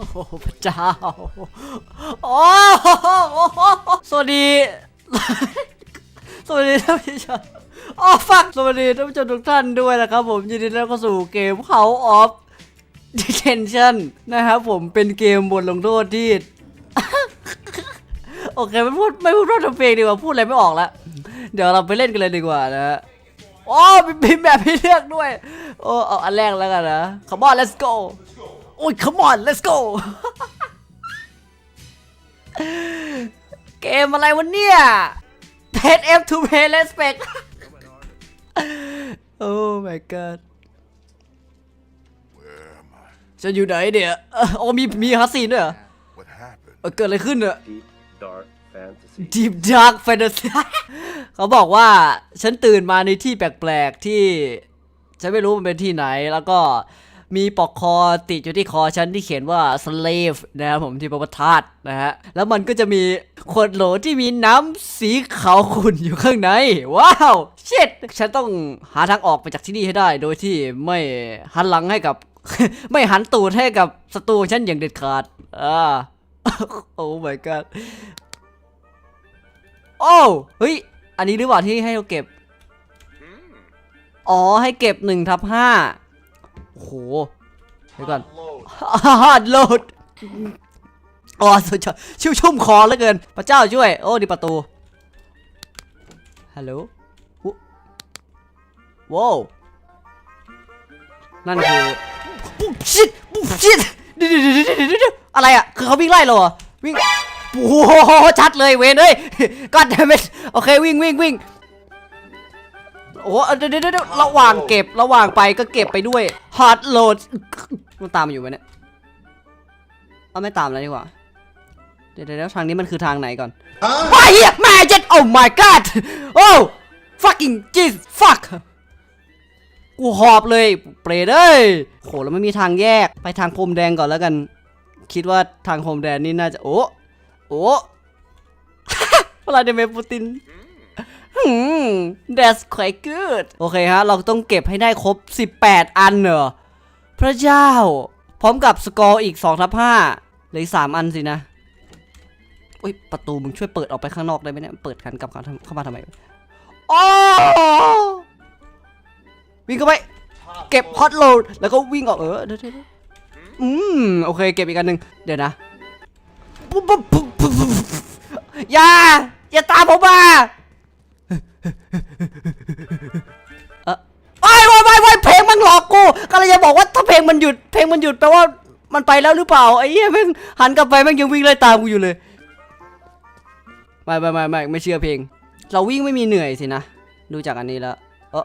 โอ้พระเจ้า โอ้โหสวัสดี สวัสดีท่านผู้ชมโอ๋อฟักสวัสดีท่านผู้ชมทุกท่านด้วยนะครับผมยินดีต้อนรับเข้าสู่เกม House of Detention นะครับผมเป็นเกมบทลงโทษที่ โอเคไม่พูดไม่พูดรอดทำเพลงดีกว่าพูดอะไรไม่ออกแล้วเดี๋ยวเราไปเล่นกันเลยดีกว่านะฮะโอ้มีมีแบบให้เลือกด้วย โอ้เอาอันแรกแล้วกันนะ Come on let's go โอ้ย Come on let's go เกมอะไรวะเนี่ย Pet F to pay respect โอ้ my god จะอยู่ไหนเนี่ยเอ่อโอ้มีมีฮัสซีนด้วยเหรอเกิดอะไรขึ้นเนี่ย Deep Dark Fantasy เขาบอกว่าฉันตื่นมาในที่แปลกๆที่ ฉันไม่รู้มันเป็นที่ไหนแล้วก็ มีปลอกคอติดอยู่ที่คอฉันที่เขียนว่า slave นะครับผมที่แปลว่าทาสนะฮะ แล้วมันก็จะมีขวดโหลที่มีน้ำสีขาวขุ่นอยู่ข้างใน ว้าวเชิตฉันต้องหาทางออกไปจากที่นี่ให้ได้ โดยที่ไม่หันหลังให้กับ ไม่หันตูดให้กับศัตรูฉันอย่างเด็ดขาดอ่าโอ้ my god โอ้เฮ้ย อันนี้หรือเปล่าที่ให้เราเก็บ อ๋อ ให้เก็บหนึ่งทับห้า โอ้โหเดี๋ยวก่อนฮาร์ดโหลดอ๋อสุดยอดชุ่มชุ่มคอเหลือเกิน พระเจ้าช่วย โอ้ดีประตู ฮัลโหลว้าวนั่นคือปุ๊บชิดปุ๊บชิดเดี๋ยวเดี๋ยวเดี๋ยวเดี๋ยวเดี๋ยวอะไรอะ คือเขาวิ่งไล่เราเหรอวิ่งโอ้โหชัดเลยเวนเอ้ยก็ได้เป็นโอเควิ่งวิ่งวิ่ง โอ้โหเดี๋ยวเดี๋ยวเดี๋ยวระหว่างเก็บระหว่างไปก็เก็บไปด้วยฮาร์ดโหลดมันตามมาอยู่ไหมเนี่ยเอาไม่ตามแล้วดีกว่า เดี๋ยวเดี๋ยวเดี๋ยวทางนี้มันคือทางไหนก่อนว้ายเหี้ยแม่เจ็ดโอ้ my god โอ้ fucking Jesus fuck กูหอบเลย เปรตเอ้ยโหแล้วไม่มีทางแยกไปทางพรมแดงก่อนแล้วกัน คิดว่าทางพรมแดงนี่น่าจะโอ้โอ้วลาดิเมร์ปูติน หืม that's quite good โอเคฮะ เราต้องเก็บให้ได้ครบ 18 อันเหรอ พระเจ้า พร้อมกับสกอร์อีก2ทับ5เหลืออก3อันสินะอุ้ยประตูมึงช่วยเปิดออกไปข้างนอกได้ไหมเนี่ย เปิดกันกลับเข้าเข้ามาทำไมโอ้วิ่งเข้าไป เก็บฮอตโหลด แล้วก็วิ่งออกเออเดี๋ยวเดี๋ยวเดี๋ยวอืม โอเค เก็บอีกอันหนึ่งเดี๋ยวนะปุ๊บปุ๊บปุ๊บปุ๊บปุ๊บอย่า อย่าตามผมมา เออไอ้ไว้ไว้ไว้เพลงมันหลอกกูก็เลยจะบอกว่าถ้าเพลงมันหยุด เพลงมันหยุดแปลว่ามันไปแล้วหรือเปล่าไอ้เหี้ยแม่งหันกลับไปแม่งยังวิ่งไล่ตามกูอยู่เลยไม่ไม่ไม่ไม่ไม่เชื่อเพลง เราวิ่งไม่มีเหนื่อยสินะดูจากอันนี้แล้วเออ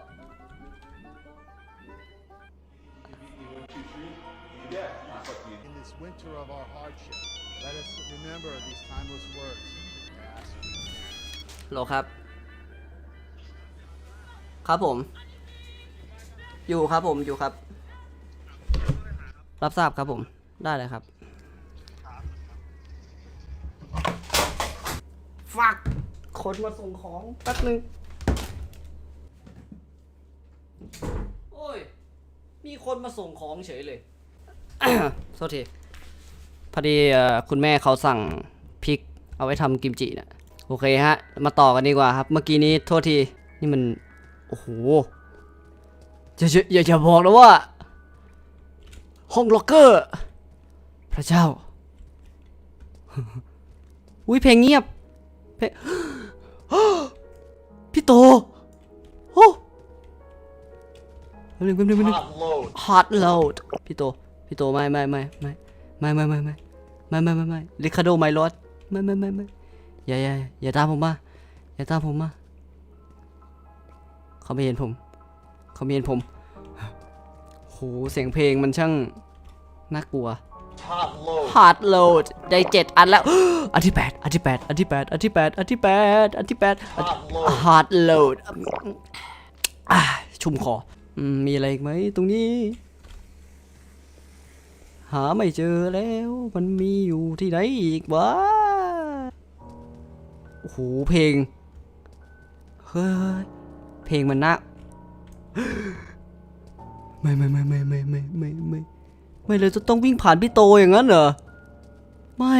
In this winter of our hardship, let us remember these timeless words. Ask, you can. โหลครับ ครับผม อยู่ครับผมอยู่ครับ รับทราบครับผมได้เลยครับฟักคนมาส่งของแป๊บนึง โอ้ย มีคนมาส่งของเฉยเลย โทษที พอดีเอ่อคุณแม่เขาสั่งพริก เอาไว้ทำกิมจินะโอเคฮะ มาต่อกันดีกว่าครับ เมื่อกี้นี้โทษที นี่มัน โอ้โหอย่าอย่าอย่าอย่าบอกนะว่า ห้องล็อกเกอร์ พระเจ้า อุ้ยเพลงเงียบเพลงพี่โตโอ้แป๊บนึงแป๊บนึงแป๊บนึงฮอตโหลดพี่โต พี่โตไม่ไม่ไม่ไม่ไม่ไม่ไม่ไม่ไม่ไม่ไม่ไม่ลิคาโดไมลอดไม่ไม่ไม่ไม่อย่าอย่าอย่าตามผมมา อย่าตามผมมา เขาไม่เห็นผม เขาไม่เห็นผมโหเสียงเพลงมันช่างน่ากลัวฮาร์ดโหลดได้เจ็ดอันแล้ว อันที่แปดอันที่แปดอันที่แปดอันที่แปดอันที่แปดอันที่แปดฮาร์ดโหลดอ่าชุ่มคออืมมีอะไรอีกไหมตรงนี้ หาไม่เจอแล้ว มันมีอยู่ที่ไหนอีกวะโอ้โหเพลง เฮ้ย เพลงมันน่าไม่ไม่ไม่ไม่ไม่ไม่ไม่ไม่ไม่เลยจะต้องวิ่งผ่านพี่โตอย่างนั้นเหรอ ไม่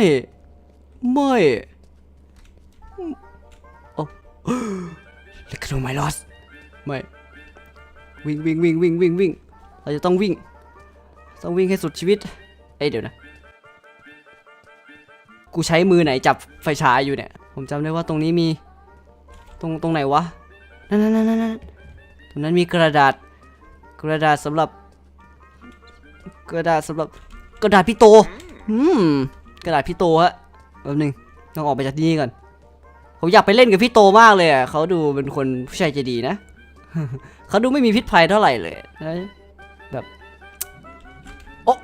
ไม่โอ้เลกโนไมลอสไม่วิ่งวิ่งวิ่งวิ่งวิ่งวิ่งเราจะต้องวิ่ง ต้องวิ่งให้สุดชีวิต เอ้ยเดี๋ยวนะ กูใช้มือไหนจับไฟฉายอยู่เนี่ย ผมจำได้ว่าตรงนี้มี ตรงตรงไหนวะ นั่นนั่นนั่นนั่นตรงนั้นมีกระดาษ กระดาษสำหรับ กระดาษสำหรับ กระดาษพี่โต อืม กระดาษพี่โตฮะแป๊บหนึงต้องออกไปจากที่นี่ก่อน ผมอยากไปเล่นกับพี่โตมากเลยอะเขาดูเป็นคนผู้ชายใจดีนะ เขาดูไม่มีพิษภัยเท่าไหร่เลยนะแบบ โอะ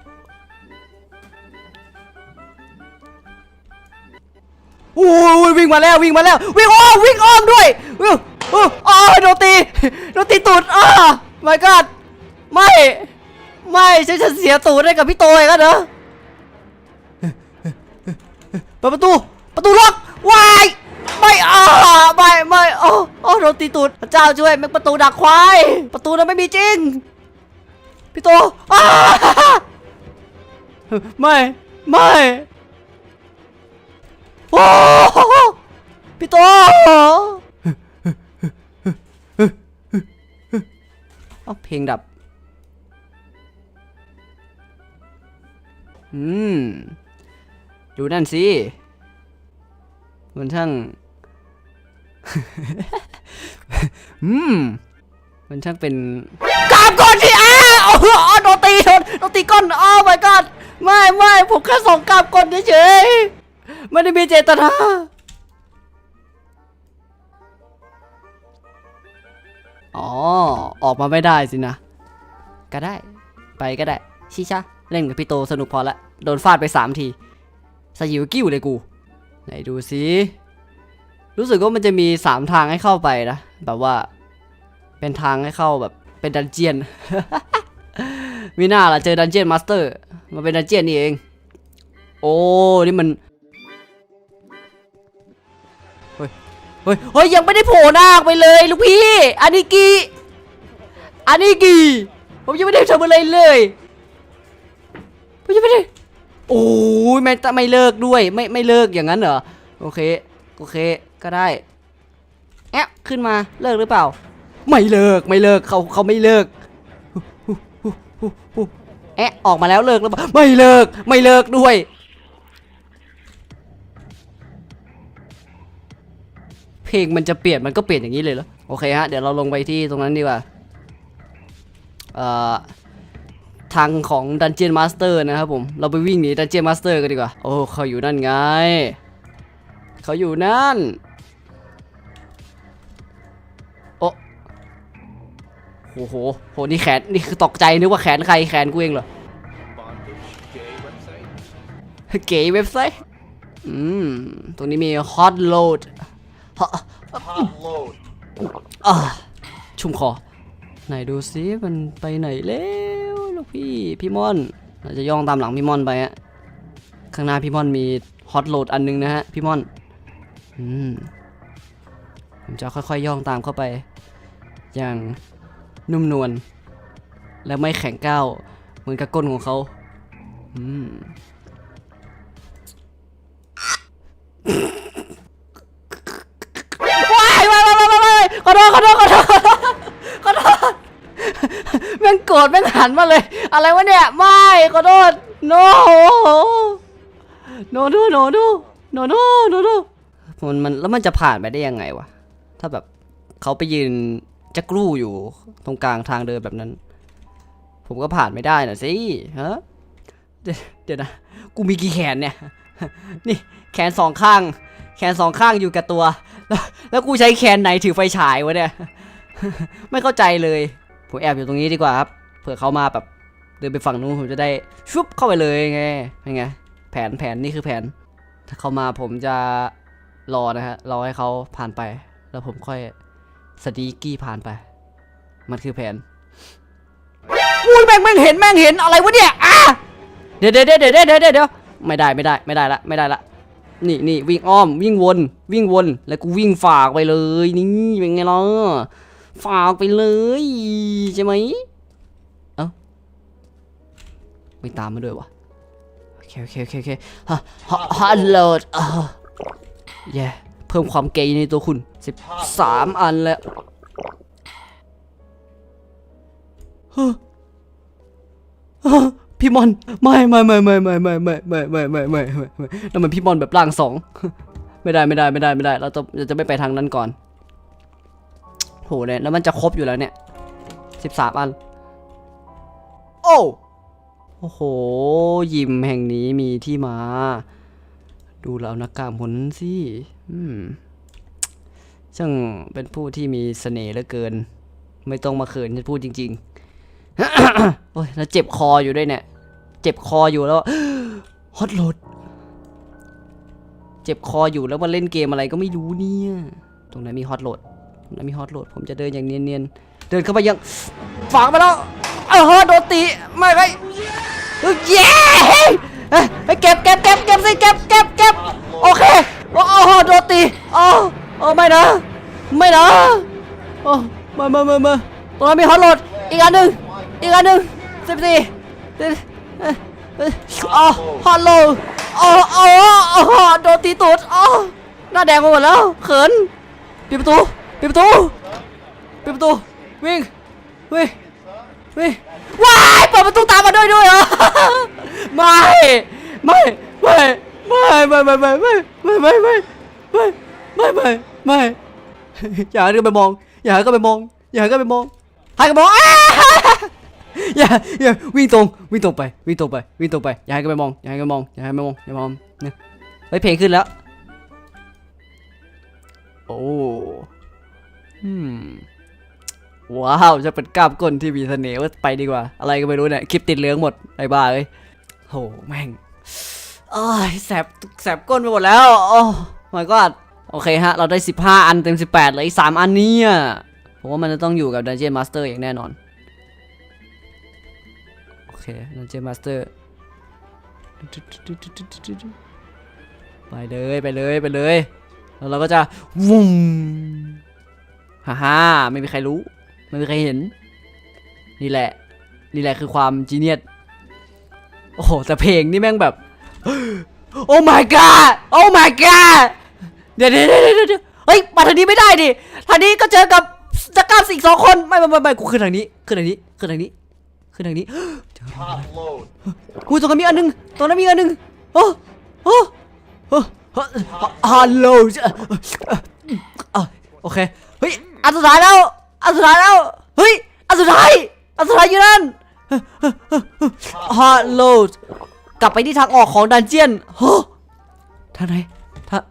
โอ้วิ่งมาแล้ววิ่งมาแล้ว วิ่งอ้อมวิ่งอ้อมด้วยวิ่ง อ้อ๋อโดนตีโดนตีตูดอ้า my god ไม่ ไม่ฉันจะเสียตูดให้กับพี่โตอีกแล้วเหรอเปิดประตู ประตูล็อกวายไม่อ่าไม่ไม่โอ้โอ้โดนตีตูดพระเจ้าช่วยแม่งประตูดักควาย ประตูนั้นไม่มีจริง พี่โตอ้าไม่ไม่โอ้พี่โต เอเพลงดับ อืม ดูนั่นสิ มันช่าง อืม มันช่างเป็นกราบก่อนที่อ้าโอ้โหโดนตีโดนโดนตีก้นโอ้ my god ไม่ไม่ผมแค่ส่งกราบก่อนเฉยๆไม่ได้มีเจตนา อ๋อ ออกมาไม่ได้สินะ ก็ได้ ไปก็ได้ ชิชะ เล่นกับพี่โตสนุกพอละ โดนฟาดไปสามที สยิวกิ้วเลยกู ไหนดูสิ รู้สึกว่ามันจะมีสามทางให้เข้าไปนะ แบบว่า เป็นทางให้เข้าแบบ เป็นดันเจียน มีหน้าล่ะเจอดันเจียนมาสเตอร์มาเป็นดันเจียนนี่เอง โอ้ นี่มัน เฮ้ยเฮ้ยยังไม่ได้โผล่หน้าออกไปเลยลูกพี่อันนี้กีอันนี้กีผมยังไม่ได้ทำอะไรเลยผมยังไม่ได้โอ้ยไม่ไม่เลิกด้วยไม่ไม่เลิกอย่างนั้นเหรอโอเคโอเคก็ได้แอะขึ้นมาเลิกหรือเปล่า ไม่เลิกไม่เลิกเขาเขาไม่เลิกแอะออกมาแล้วเลิกแล้วไม่เลิกไม่เลิกด้วย เพลงมันจะเปลี่ยนมันก็เปลี่ยนอย่างนี้เลยเหรอโอเคฮะเดี๋ยวเราลงไปที่ตรงนั้นดีกว่าเอ่อทางของ Dungeon Master นะครับผมเราไปวิ่งหนี Dungeon Master กันดีกว่าโอ้เขาอยู่นั่นไงเขาอยู่นั่นโอ้โหโหโหนี่แขนนี่คือตกใจนึกว่าแขนใครแขนกูเองเหรอเก๋เว็บไซต์อืมตรงนี้มี Hot Load ฮะ Hot load. อ่าชุ่มคอ ไหนดูซิมันไปไหนแล้วลูกพี่พี่ม่อนเราจะย่องตามหลังพี่ม่อนไปฮะข้างหน้าพี่ม่อนมีฮอตโหลดอันนึงนะฮะพี่ม่อนอืมผมจะค่อยๆย่องตามเข้าไป อย่างนุ่มนวลและไม่แข็งก้าวเหมือนกับก้นของเขาอืม ม่งโกรธแม่งหันมาเลย อะไรวะเนี่ย ไม่ขอโทษ no no no no no no no no no มันมันแล้วมันจะผ่านไปได้ยังไงวะ ถ้าแบบเขาไปยืนจะกรูอยู่ตรงกลางทางเดินแบบนั้น ผมก็ผ่านไม่ได้น่ะสิฮะเดี๋ยวเดี๋ยวนะ กูมีกี่แขนเนี่ย นี่แขนสองข้าง แขนสองข้างอยู่กับตัว แล้วแล้วกูใช้แขนไหนถือไฟฉายวะเนี่ย ไม่เข้าใจเลย ผมแอบอยู่ตรงนี้ดีกว่าครับ เผื่อเขามาแบบเดินไปฝั่งนู้นผมจะได้ชุบเข้าไปเลยไงยังไง แผนแผนนี่คือแผน ถ้าเขามาผมจะรอนะฮะ รอให้เขาผ่านไป แล้วผมค่อยสตีกี้ผ่านไป มันคือแผนอุ้ยแม่งแม่งเห็นแม่งเห็นอะไรวะเนี่ยอะเดี๋ยวเดี๋ยวเดี๋ยวเดี๋ยวเดี๋ยวเดี๋ยวไม่ได้ไม่ได้ไม่ได้ละไม่ได้ละนี่นี่วิ่งอ้อมวิ่งวน วิ่งวนแล้วกูวิ่งฝากไปเลยนี่เป็นไงล่ะ ฝากไปเลยใช่ไหมเอ้าไม่ตามมาด้วยวะโอเคเคโอเคโอเคโอเคฮะฮะฮัลโหลดอ่าเย่เพิ่มความเกย์ในตัวคุณสิบสามอันแล้วฮะฮะพี่มอนไม่ไม่ไม่ไม่ไม่ไม่ไม่ไม่ไม่ไม่ไม่ไม่ไม่นั่นมันพี่มอนแบบร่างสองไม่ได้ไม่ได้ไม่ได้ไม่ได้ เราจะเราจะไม่ไปทางนั้นก่อน โหเนี่ยแล้วมันจะครบอยู่แล้วเนี่ยสิบสามอัน โอ้โอ้โห ยิมแห่งนี้มีที่มา ดูแล้วนักกล้ามคนนั้นสิอืมช่างเป็นผู้ที่มีเสน่ห์เหลือเกิน ไม่ต้องมาเขินฉันพูดจริงๆ โอ้ยแล้วเจ็บคออยู่ด้วยเนี่ย เจ็บคออยู่แล้วฮอตโหลด เจ็บคออยู่แล้วมาเล่นเกมอะไรก็ไม่รู้เนี่ย ตรงนั้นมีฮอตโหลด ตรงนั้นมีฮอตโหลด ผมจะเดินอย่างเนียนๆ เดินเข้าไปยังฝังไปแล้วเออโดนตีไม่ไงเย้เอ้ยเอ้ยเก็บเก็บเก็บเก็บสิเก็บเก็บเก็บโอเคโอ้โหโดนตีโอ้โอ้ไม่นะ ไม่นะโอ้มามามามาตรงนั้นมีฮอตโหลดอีกอันหนึ่งอีกอันหนึ่งสิบสี่สิบเอ้ยเออฮอตโหลดอ๋ออ๋ออ๋อโดนตีตูดอ๋อหน้าแดงไปหมดแล้วเขินปิดประตู ปิดประตูปิดประตู วิ่ง วิ่ง วิ่ง ว้ายเปิดประตูตามมาด้วยด้วยเหรอ ไม่ ไม่ ไม่ ไม่ ไม่ ไม่ ไม่ ไม่ ไม่ ไม่ ไม่ ไม่ ไม่ ไม่ไม่อย่าใหันกันไปมอง อย่าใหันกันไปมอง อย่าใหันกันไปมองใหันกันไปมองอย่าอย่าวิ่งตรง วิ่งตรงไป วิ่งตรงไป วิ่งตรงไป อย่าใหันกันไปมอง อย่าใหันกันไปมอง อย่าใหันกันไปมอง อย่ามองเนี่ยเฮ้ยเพลงขึ้นแล้ว โอ้ ว้าวจะเป็นกล้ามก้นที่มีเสน่ห์ไปดีกว่า อะไรก็ไม่รู้เนี่ยคลิปติดเหลืองหมดไอ้บ้าเอ้ยโหแม่งอ้ยแสบแสบก้นไปหมดแล้ว โอ้ my god โอเคฮะ เราได้ 15 อันเต็ม 18เลยอีก3อันนี้ผมว่ามันจะต้องอยู่กับ Dungeon Master อย่างแน่นอน โอเค Dungeon Master ไปเลย ไปเลย ไปเลย แล้วเราก็จะวุ้ม ฮ่าฮ่าไม่มีใครรู้ ไม่มีใครเห็น นี่แหละ นี่แหละคือความจีเนียสโอ้โหแต่เพลงนี่แม่งแบบ โอ้ my god โอ้ my god เดี๋ยวเดี๋ยวเดี๋ยวเดี๋ยวเฮ้ยมาทางนี้ไม่ได้ดิทางนี้ก็เจอกับจักรามสิงสองคนไม่ไม่ไม่ไม่กูขึ้นทางนี้ขึ้นทางนี้ขึ้นทางนี้ขึ้นทางนี้ Top load. อุ้ยตรงนั้นมีอันหนึงตรงนั้นมีอันหนึงโอ้โอ้โอ้ฮัลโหลโอเคเฮ้ย อันสุดท้ายแล้ว อันสุดท้ายแล้ว เฮ้ย อันสุดท้าย อันสุดท้ายอยู่นั่นฮัลโหลกลับไปที่ทางออกของดันเจียนโอ้ทางไหนทาง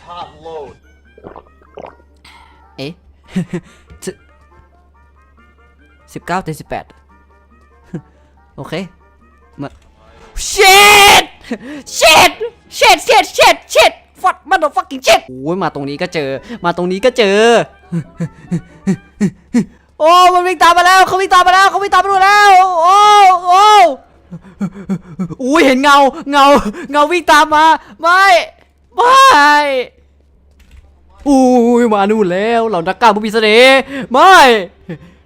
Top load. เอ๊ะสิบเก้าเต็มสิบแปดโอเคมา shit shit shit shit shit shit fuck motherfucking shit โอ้ยมาตรงนี้ก็เจอ มาตรงนี้ก็เจอ โอ้มันวิ่งตามมาแล้วเขาวิ่งตามมาแล้วเขาวิ่งตามมาดูแล้ว โอ้โอ้อุ้ยเห็นเงา เงา เงาวิ่งตามมา ไม่ไม่อุ้ยมานู่นแล้วเรานักกล้าผู้มีเสน่ห์ไม่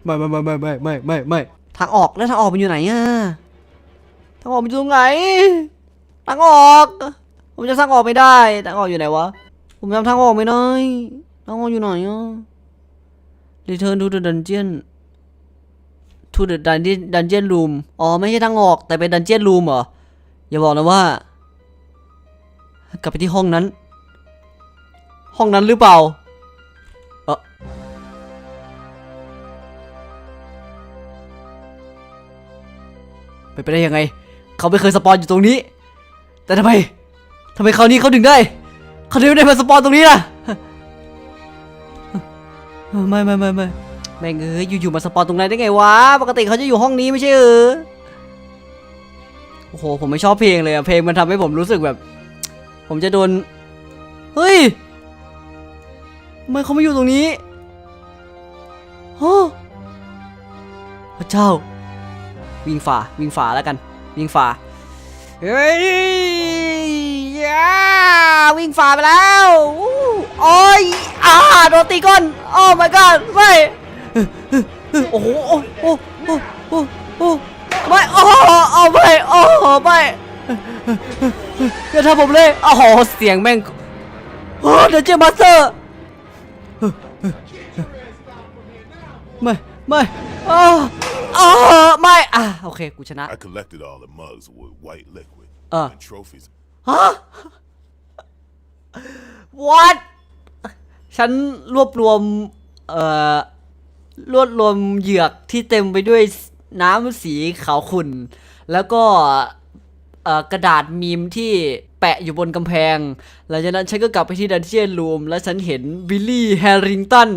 ไม่ไม่ไม่ไม่ไม่ไม่ไม่ไม่ทางออกแล้วทางออกมันอยู่ไหนอะทางออกมันอยู่ตรงไหนทางออก ผมจะทางออกไม่ได้ทางออกอยู่ไหนวะ ผมจำทางออกไม่ได้ทางออกอยู่ไหนอะ Return to the dungeon to the dungeon dungeon room อ๋อ ไม่ใช่ทางออกแต่เป็น dungeon room เหรอ อย่าบอกนะว่า กลับไปที่ห้องนั้น ห้องนั้นหรือเปล่าเออไปไปได้ยังไง เขาไม่เคยสปอนอยู่ตรงนี้ แต่ทำไม ทำไมคราวนี้เขาถึงได้เขาถึงได้มาสปอนตรงนี้ล่ะไม่ไม่ไม่ไม่แม่งเอ้ยอยู่ๆมาสปอนตรงนั้นได้ไงวะปกติเขาจะอยู่ห้องนี้ไม่ใช่เออโอ้โหผมไม่ชอบเพลงเลยอะเพลงมันทำให้ผมรู้สึกแบบ ผมจะโดนเฮ้ยทำไมเขาไม่อยู่ตรงนี้ฮะพระเจ้า วิ่งฝ่าวิ่งฝ่าแล้วกัน วิ่งฝ่าเฮ้ย ย่าวิ่งฝ่าไปแล้วอู้โอ้ยอ่าโดนตีก้นโอ้ my god ไม่โอ้โหโอ้โอ้โอ้โอ้โอ้ไม่โอ้โอ้ไม่โอ้ไม่อย่าทำผมเลยโอ้โหเสียงแม่งโอ้เดนเจมาสเตอร์ไม่ไม่โอ้โอ้ไม่อะโอเคกูชนะ I collected all the mugs with white liquid Uh. and trophies. ฮะ what ฉันรวบรวม เอ่อ รวบรวมเหยือกที่เต็มไปด้วยน้ำสีขาวขุ่น แล้วก็เอ่อกระดาษมีมที่แปะอยู่บนกำแพง หลังจากนั้นฉันก็กลับไปที่ดันเจียนรูม แล้วฉันเห็นบิลลี่แฮร์ริงตัน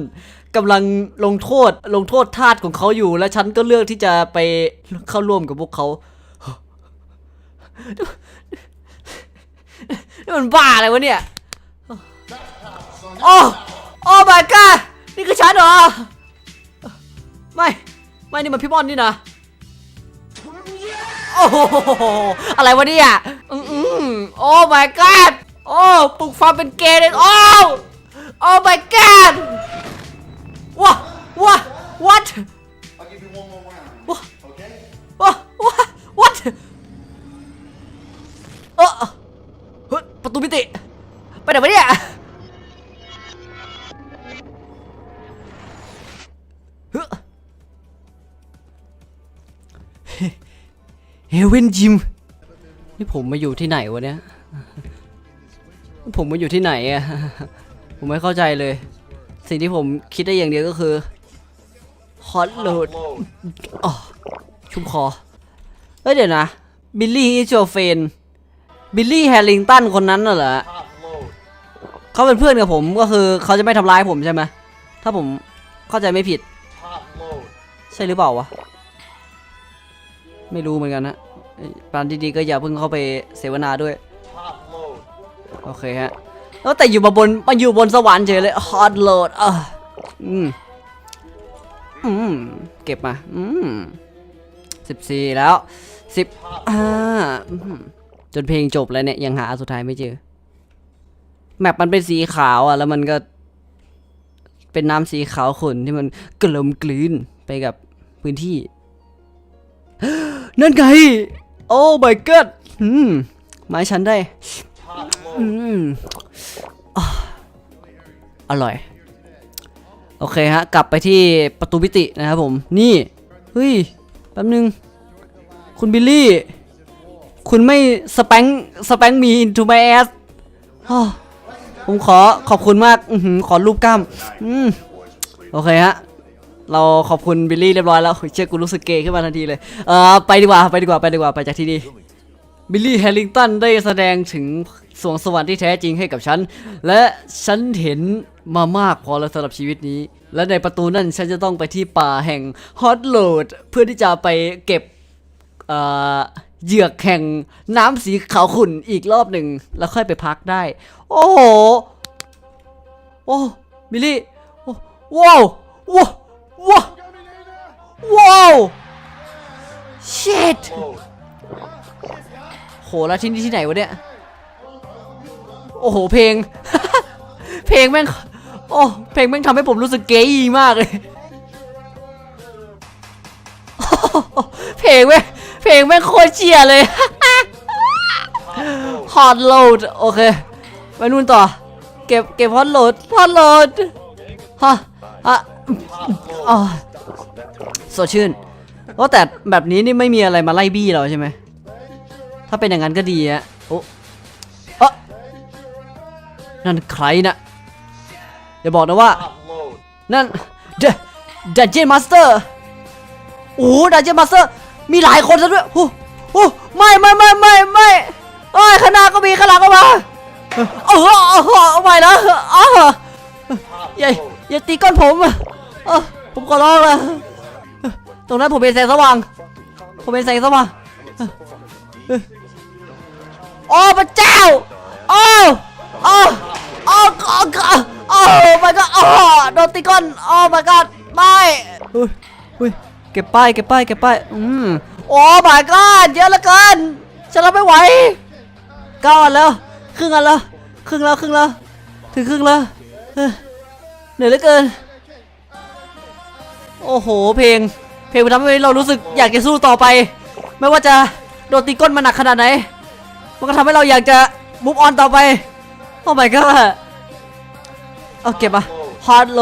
กำลังลงโทษลงโทษทาสของเขาอยู่ และฉันก็เลือกที่จะไปเข้าร่วมกับพวกเขา นี่มันบ้าอะไรวะเนี่ย โอ้ โอ้ my god นี่คือฉันเหรอ ไม่ ไม่ นี่มันพี่บอลนี่นะ โอ้โหอะไรวะเนี่ย อืมโอ้ my god โอ้ปลุกความเป็นเกย์เลยโอ้โอ้ my god ว้าว้า what ประตูมิติ ไปไหนวะเนี่ยเฮเวนจิมนี่ผมมาอยู่ที่ไหนวะเนี่ย ผมมาอยู่ที่ไหนอะผมไม่เข้าใจเลย สิ่งที่ผมคิดได้อย่างเดียวก็คือฮอตโหลดอ๋อชุ่มคอ เอ้ยเดี๋ยวนะ บิลลี่ฮิโจเฟน บิลลี่แฮร์ริงตันคนนั้นน่ะเหรอเขาเป็นเพื่อนกับผมก็คือเขาจะไม่ทำร้ายผมใช่ไหมถ้าผมเข้าใจไม่ผิด ใช่หรือเปล่าวะ ไม่รู้เหมือนกันนะปานดีๆก็อย่าเพิ่งเข้าไปเสวนาด้วย โอเคฮะ แล้วแต่อยู่มาบนมาอยู่บนสวรรค์เฉยเลยฮอตโหลดอะอืม อืม เก็บมา อืมสิบสี่แล้วสิบอ่าอืม จนเพลงจบแล้วเนี่ยยังหาอสุดท้ายไม่เจอ แมปมันเป็นสีขาวอะ แล้วมันก็ เป็นน้ำสีขาวขุ่นที่มันกลมกลืนไปกับพื้นที่ นั่นไง โอ้ my god อืมหมาฉันได้ อืมอร่อย โอเคฮะ กลับไปที่ประตูมิตินะครับผม นี่ เฮ้ย แป๊บนึง คุณบิลลี่ คุณไม่สแปงสแปงมี into my ass อ้อผมขอขอบคุณมากอขอรูปกล้ามอืมโอเคฮะ เราขอบคุณบิลลี่เรียบร้อยแล้วเชื่อกูรู้สึกเกย์ขึ้นมาทันทีเลย เออไปดีกว่าไปดีกว่าไปดีกว่าไปจากที่นี่บิลลี่แฮร์ริงตันได้แสดงถึงสวงสวรรค์ที่แท้จริงให้กับฉัน และฉันเห็นมามากพอแล้วสำหรับชีวิตนี้ และในประตูนั่นฉันจะต้องไปที่ป่าแห่งฮอตโหลดเพื่อที่จะไปเก็บเอ่อ เหยือกแห่งน้ำสีขาวขุ่นอีกรอบหนึ่งแล้วค่อยไปพักได้ โอ้โห โอ้บิลลี่โอ้ว้าวว้าวว้าวว้าว shit โหแล้วที่นี่ที่ไหนวะเนี่ย โอ้โหเพลง เพลงแม่งโอ้เพลงแม่งทำให้ผมรู้สึกเกย์มากเลยเพลงแม่ง เพลงแม่งโคตรเชียร์เลย ฮอตโหลดโอเค ไปนู่นต่อ เก็บเก็บฮอตโหลดฮอตโหลดฮะฮะอ๋อสดชื่นว่าแต่แบบนี้นี่ไม่มีอะไรมาไล่บี้เราใช่ไหม ถ้าเป็นอย่างนั้นก็ดีอะโอ้เอะนั่นใครนะอย่าบอกนะว่า นั่นเดดันเจียนมาสเตอร์โอ้ดันเจียนมาสเตอร์ มีหลายคนซะด้วยโอ้โอ้ไม่ไม่ไม่ไม่ไม่โอ้ข้างหน้าก็มีข้างหลังก็มาโอ้โหโอ้โหเอาไปนะอ้าอย่าอย่าตีก้นผมเออผมขอร้องละตรงนั้นผมเป็นแสงสว่าง ผมเป็นแสงสว่างโอ้พระเจ้าโอ้โอ้โอ้โอ้โอ้ my god โอ้โดนตีก้อนโอ้ my god ไม่อุ้ยอุ้ย เก็บป้ายเก็บป้ายเก็บป้ายอืมโอ้ my god เยอะเหลือเกินฉันรับไม่ไหวเก้าอันแล้ว ครึ่งอันแล้วครึ่งแล้วครึ่งแล้วถึงครึ่งแล้วเหนื่อยเหลือเกิน โอ้โหเพลง เพลงมันทำให้เรารู้สึกอยากจะสู้ต่อไป ไม่ว่าจะโดนตีก้นมาหนักขนาดไหน มันก็ทำให้เราอยากจะมุฟออนต่อไป โอ้ my god เอาเก็บมาฮาร์ดโล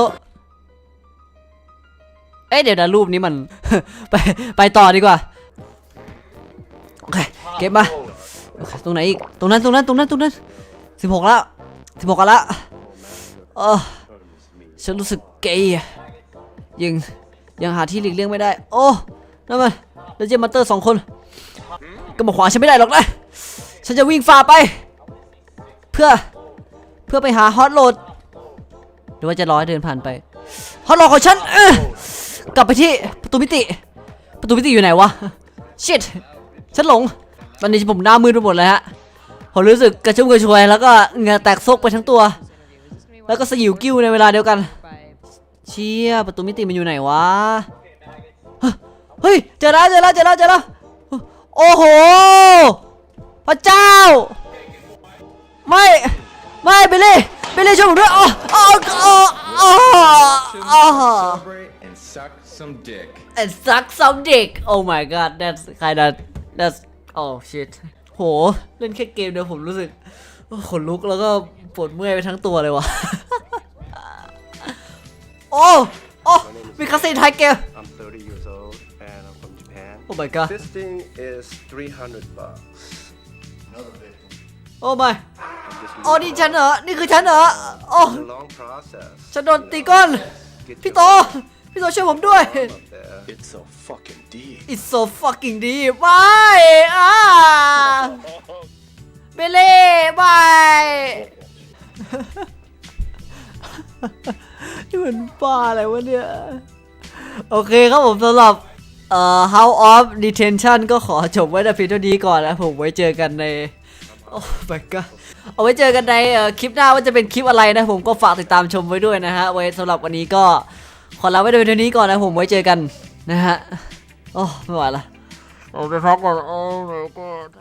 เอ้ยเดี๋ยวนะรูปนี้มัน ไปไปต่อดีกว่าโอเคเก็บมาโอเคตรงไหนอีกตรงนั้นตรงนั้นตรงนั้นตรงนั้นสิบหกแล้วสิบหกกันละเออฉันรู้สึกเกย์ยังยังหาที่หลีกเลี่ยงไม่ได้ โอ้นั่นมันเลเจนมาเตอร์สองคนก็มาขวางฉันไม่ได้หรอกนะฉันจะวิ่งฝ่าไป เพื่อเพื่อไปหาฮอตโหลดหรือว่าจะรอให้เดินผ่านไปฮอตโหลดของฉันเออ กลับไปที่ประตูมิติ ประตูมิติอยู่ไหนวะ ชิตฉันหลง ตอนนี้ผมหน้ามืดไปหมดเลยฮะ ผมรู้สึกกระชุ่มกระชวย แล้วก็เหงื่อแตกซกไปทั้งตัว แล้วก็สยิวกิ้วในเวลาเดียวกัน เชี่ยประตูมิติมันอยู่ไหนวะ เฮ้ยเจอแล้วเจอแล้วเจอแล้วเจอแล้ว โอ้โห พระเจ้า ไม่ไม่ไปเลยไปเลยช่วยผมด้วยอ๋ออ๋ออ๋ออ๋อ อ๋อ Celebrate and suck some dick. and suck some dick oh my god that's kind of that's oh shit โห เล่นแค่เกมเดียวผมรู้สึกขนลุกแล้วก็ปวดเมื่อยไปทั้งตัวเลยวะโอ้โอ้มีคาสิโนไทยเกม I'm 30 years old and I'm from Japan. Oh my god This thing is 300 bucks. โอ้ my I'm just โอ้นี่ฉันเหรอ นี่คือฉันเหรอ โอ้ It's a long process. ฉันโดนตีก้น Get พี่ your โต พี่โตช่วยผมด้วย arm up there. It's so fucking deep. It's so fucking deep ไม่อ่าเบเล่ไม่นี่มันบ้าอะไรวะเนี่ย โอเคครับผมสำหรับเอ่อ House of Detention ก็ขอจบไว้แต่เพียงเท่านี้ก่อนนะผมไว้เจอกันใน โอ้ my god เอาไว้เจอกันในเอ่อคลิปหน้าว่าจะเป็นคลิปอะไรนะผมก็ฝากติดตามชมไว้ด้วยนะฮะ ไว้สำหรับวันนี้ก็ ขอลาไว้โดยเท่านี้ก่อนนะผมไว้เจอกันนะฮะ โอ้ไม่ไหวละ โอ้ไปพักก่อน โอ้ my god